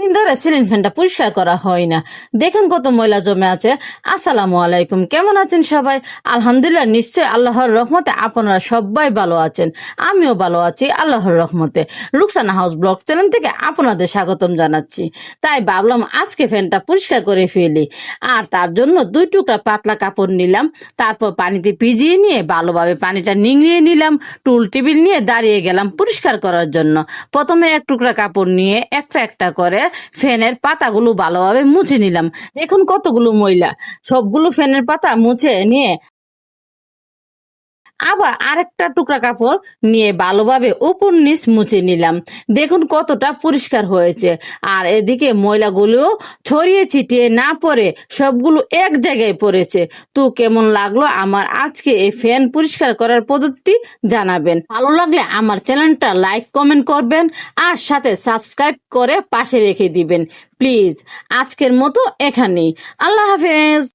দিন ধরে সিলিং ফ্যানটা পরিষ্কার করা হয় না। দেখুন কত ময়লা জমে আছে। আসসালামু আলাইকুম। কেমন আছেন সবাই? আলহামদুলিল্লাহ নিশ্চয় আল্লাহর রহমতে আপনারা সবাই ভালো আছেন। আমিও ভালো আছি, আল্লাহর রহমতে। রুকসানা হাউস ব্লগ চ্যানেল থেকে আপনাদের স্বাগতম জানাচ্ছি। তাই ভাবলাম আজকে ফ্যানটা পরিষ্কার করে ফেলি। আর তার জন্য দুই টুকরা পাতলা কাপড় নিলাম। তারপর পানিতে ভিজিয়ে নিয়ে ভালোভাবে পানিটা নিংড়িয়ে নিলাম। টুল টেবিল নিয়ে দাঁড়িয়ে গেলাম পরিষ্কার করার জন্য। প্রথমে এক টুকরা কাপড় নিয়ে একটা একটা করে ফ্যানের পাতাগুলো ভালোভাবে মুছে নিলাম। দেখুন কতগুলো ময়লা। সবগুলো ফ্যানের পাতা মুছে নিয়ে আবার আরেকটা টুকরা কাপড় নিয়ে ভালোভাবে উপর নিচ মুছে নিলাম। দেখুন কতটা পরিষ্কার হয়েছে। আর এদিকে ময়লাগুলো ছড়িয়ে ছিটিয়ে না পড়ে সবগুলো এক জায়গায় পড়েছে। তো কেমন লাগল আমার আজকে এই ফ্যান পরিষ্কার করার পদ্ধতি জানাবেন। ভালো লাগলে আমার চ্যানেলটা লাইক, কমেন্ট করবেন আর সাথে সাবস্ক্রাইব করে পাশে রেখে দিবেন। প্লিজ, আজকের মতো এখানেই। আল্লাহ হাফেজ।